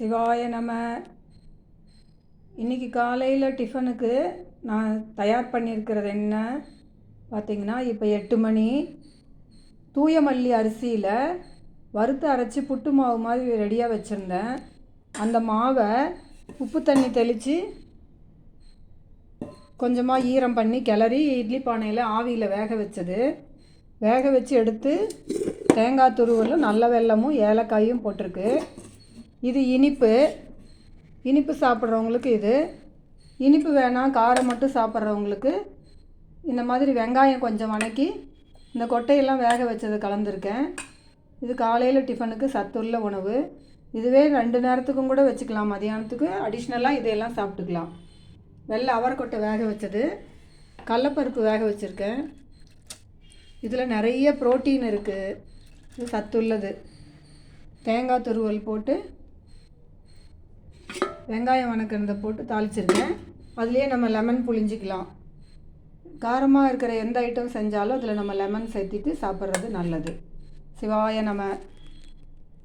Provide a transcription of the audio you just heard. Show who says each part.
Speaker 1: சிவாய நம. இன்றைக்கி காலையில் டிஃபனுக்கு நான் தயார் பண்ணியிருக்கிறது என்ன? பார்த்தீங்கன்னா இப்போ எட்டு மணி. தூய மல்லி அரிசியில் வறுத்து அரைச்சி புட்டு மாவு மாதிரி ரெடியாக வச்சுருந்தேன். அந்த மாவை உப்பு தண்ணி தெளித்து கொஞ்சமாக ஈரம் பண்ணி கிளறி இட்லி பானையில் ஆவியில் வேக வச்சது. வேக வச்சு எடுத்து தேங்காய் துருவலும் நல்ல வெல்லமும் ஏலக்காயும் போட்டிருக்கு. இது இனிப்பு. இனிப்பு சாப்பிட்றவங்களுக்கு இது. இனிப்பு வேணாம் காரம் மட்டும் சாப்பிட்றவங்களுக்கு. இந்த மாதிரி வெங்காயம் கொஞ்சம் வணக்கி இந்த கொட்டையெல்லாம் வேக வச்சது கலந்துருக்கேன். இது காலையில் டிஃபனுக்கு சத்துள்ள உணவு. இதுவே ரெண்டு நேரத்துக்கும் கூட வச்சுக்கலாம். மதியானத்துக்கு அடிஷ்னலாக இதையெல்லாம் சாப்பிட்டுக்கலாம். வெள்ளை அவரைக்கொட்டை வேக வச்சது. கடலப்பருப்பு வேக வச்சுருக்கேன். இதில் நிறைய புரோட்டீன் இருக்குது இது சத்துள்ளது. தேங்காய் துருவல் போட்டு வெங்காயம் வணக்கிறத போட்டு தாளிச்சிருக்கேன். அதுலேயே நம்ம லெமன் புளிஞ்சிக்கலாம் காரமாக இருக்கிற எந்த ஐட்டம் செஞ்சாலும் அதில் நம்ம லெமன் சேர்த்திட்டு சாப்பிட்றது நல்லது. சிவாய நம்ம